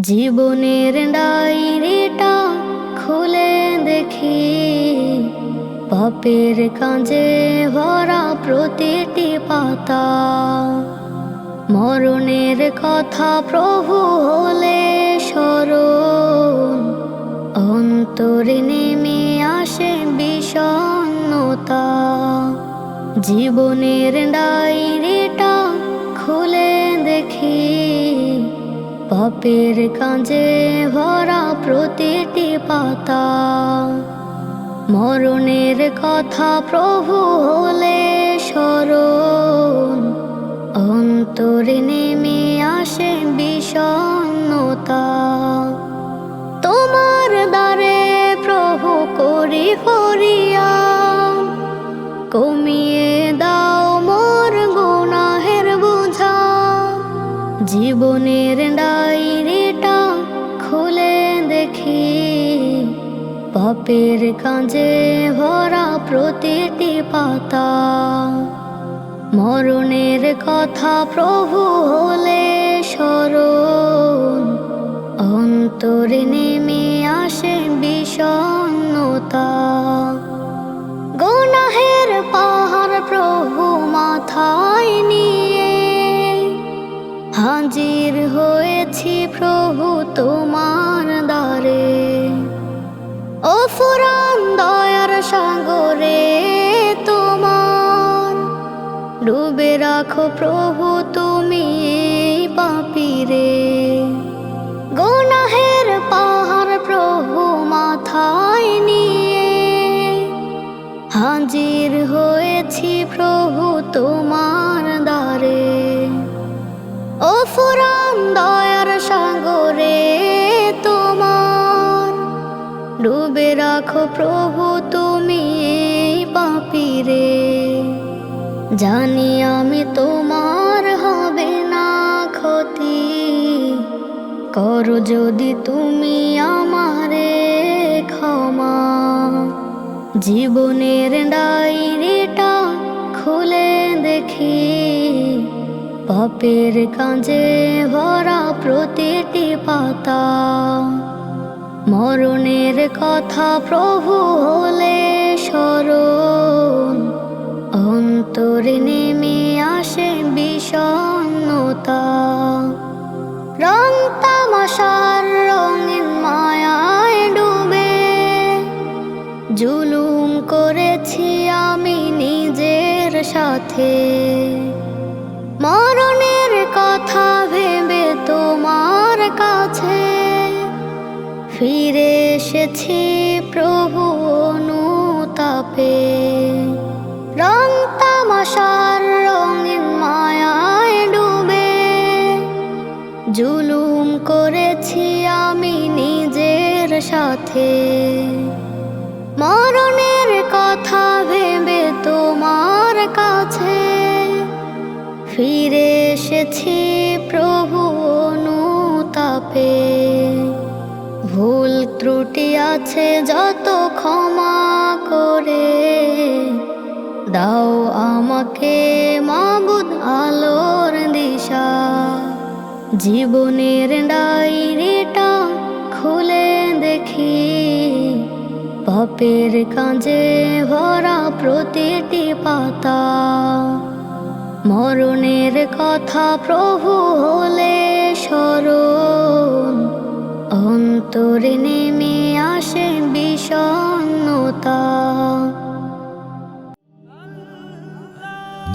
জীবনের ডায়েরিটা খুলে দেখি। পাপের কাঁজে ভরা প্রতিটি পাতা। মরণের কথা প্রভু হলে স্মরণ। অন্তরে নেমে আসে বিষণ্ণতা। জীবনের ডায়েরিটা খুলে পাপের কাঁজে ভরা প্রতিটি পাতা। মরণের কথা প্রভু হলে স্মরণ। অন্তরে নেমে আসে বিষণ্ণতা। তোমার দ্বারে প্রভু করি ফরিয়া। কমিয়ে জীবনের ডায়েরিটা খুলে দেখি। পাপের কাঁজে ভরা প্রতিটি পাতা। মরণের কথা প্রভু হলে স্মরণ। অন্তরে নেমে আসে বিষণ্ণতা হাজির হয়েছি প্রভু তোমার দ্বারে। ও ফুরান দয়ার সাগরে তোমার। ডুবে রাখো প্রভু তুমি পাপিরে। গুনাহের পাহাড় প্রভু মাথায় নিয়ে। হাজির হয়েছি প্রভু তোমার দ্বারে। ফুরান দয়ার সাগরে তোমার। ডুবে রাখো প্রভু তুমি পাপিরে। জানি আমি তোমার হবে না ক্ষতি। করো যদি তুমি আমারে ক্ষমা। জীবনের ডায়েরিটা খুলে দেখি। পাপের কাঁজে ভরা প্রতিটি পাতা। মরণের কথা প্রভু হলে স্মরণ। অন্তরে নেমে আসে বিষণ্ণতা। রং তামাশার রঙিন মায়ায় ডুবে। জুলুম করেছি আমি নিজের সাথে। ফিরে এসেছি প্রভু অনুতাপে। রং তামাশার রঙিন মায়ায় ডুবে। জুলুম করেছি আমি নিজের সাথে। মরণের কথা ভেবে তোমার কাছে। ফিরে এসেছি প্রভু অনুতাপে। ত্রুটি আছে, যত ক্ষমা করে দাও আমাকে মাবুদ আলোর দিশা। জীবনের ডায়েরিটা খুলে দেখি, পাপের কাঁজে ভরা প্রতিটি পাতা। মরণের কথা প্রভু হলে